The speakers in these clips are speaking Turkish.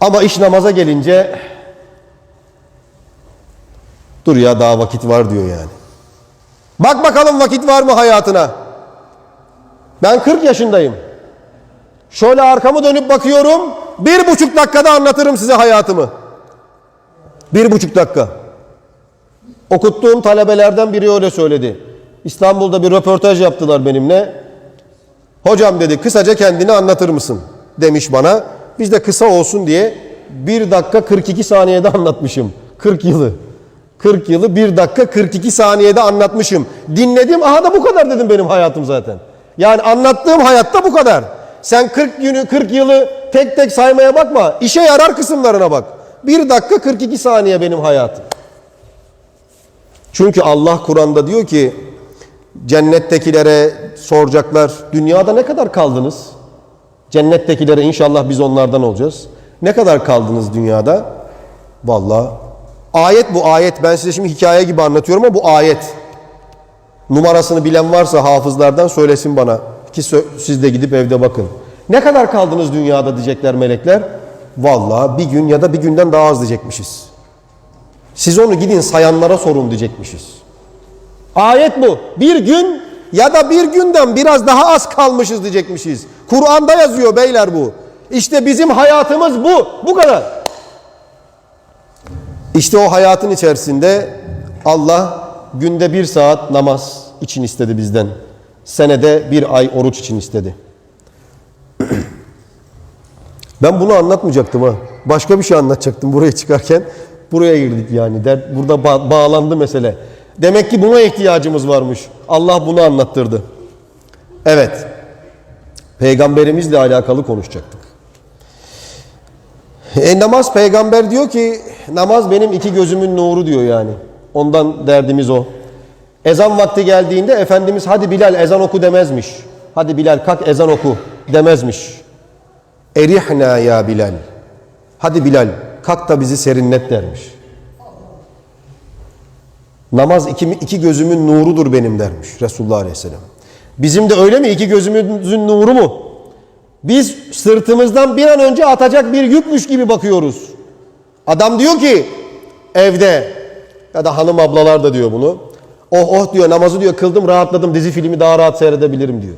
Ama iş namaza gelince dur ya daha vakit var diyor yani. Bak bakalım vakit var mı hayatına? Ben 40 yaşındayım. Şöyle arkamı dönüp bakıyorum. Bir buçuk dakikada anlatırım size hayatımı. Bir buçuk dakika. Okuttuğum talebelerden biri öyle söyledi. İstanbul'da bir röportaj yaptılar benimle. Hocam dedi kısaca kendini anlatır mısın? Demiş bana. Biz de kısa olsun diye 1 dakika 42 saniyede anlatmışım. 40 yılı. 40 yılı 1 dakika 42 saniyede anlatmışım. Dinledim aha da bu kadar dedim benim hayatım zaten. Yani anlattığım hayatta bu kadar. Sen 40 günü 40 yılı tek tek saymaya bakma. İşe yarar kısımlarına bak. 1 dakika 42 saniye benim hayatım. Çünkü Allah Kur'an'da diyor ki cennettekilere soracaklar dünyada ne kadar kaldınız? Cennettekilere inşallah biz onlardan olacağız. Ne kadar kaldınız dünyada? Vallahi ayet bu ayet. Ben size şimdi hikaye gibi anlatıyorum ama bu ayet. Numarasını bilen varsa hafızlardan söylesin bana. Ki siz de gidip evde bakın. Ne kadar kaldınız dünyada diyecekler melekler. Vallahi bir gün ya da bir günden daha az diyecekmişiz. Siz onu gidin sayanlara sorun diyecekmişiz. Ayet bu. Bir gün ya da bir günden biraz daha az kalmışız diyecekmişiz. Kur'an'da yazıyor beyler bu. İşte bizim hayatımız bu. Bu kadar. İşte o hayatın içerisinde Allah günde bir saat namaz için istedi bizden. Senede bir ay oruç için istedi. Ben bunu anlatmayacaktım ha. Başka bir şey anlatacaktım buraya çıkarken. Buraya girdik yani. Burada ba- bağlandı mesele. Demek ki buna ihtiyacımız varmış. Allah bunu anlattırdı. Evet. Peygamberimizle alakalı konuşacaktık. E, namaz peygamber diyor ki namaz benim iki gözümün nuru diyor yani. Ondan derdimiz o. Ezan vakti geldiğinde Efendimiz hadi Bilal ezan oku demezmiş. Hadi Bilal kalk ezan oku demezmiş. Erihna ya Bilal. Hadi Bilal kalk da bizi serinlet dermiş. Namaz iki, iki gözümün nurudur benim dermiş Resulullah Aleyhisselam. Bizim de öyle mi? İki gözümüzün nuru mu? Biz sırtımızdan bir an önce atacak bir yükmüş gibi bakıyoruz. Adam diyor ki evde ya da hanım ablalar da diyor bunu. Oh oh diyor namazı diyor kıldım rahatladım dizi filmi daha rahat seyredebilirim diyor.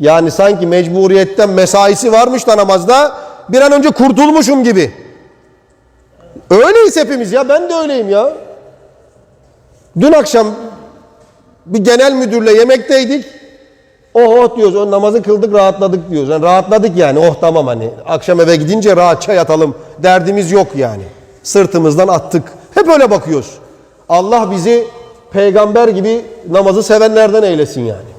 Yani sanki mecburiyetten mesaisi varmış da namazda bir an önce kurtulmuşum gibi. Öyleyiz hepimiz ya ben de öyleyim ya. Dün akşam bir genel müdürle yemekteydik. Oh oh diyoruz. O namazı kıldık rahatladık diyoruz. Yani rahatladık yani. Oh tamam hani. Akşam eve gidince rahatça yatalım. Derdimiz yok yani. Sırtımızdan attık. Hep öyle bakıyoruz. Allah bizi peygamber gibi namazı sevenlerden eylesin yani.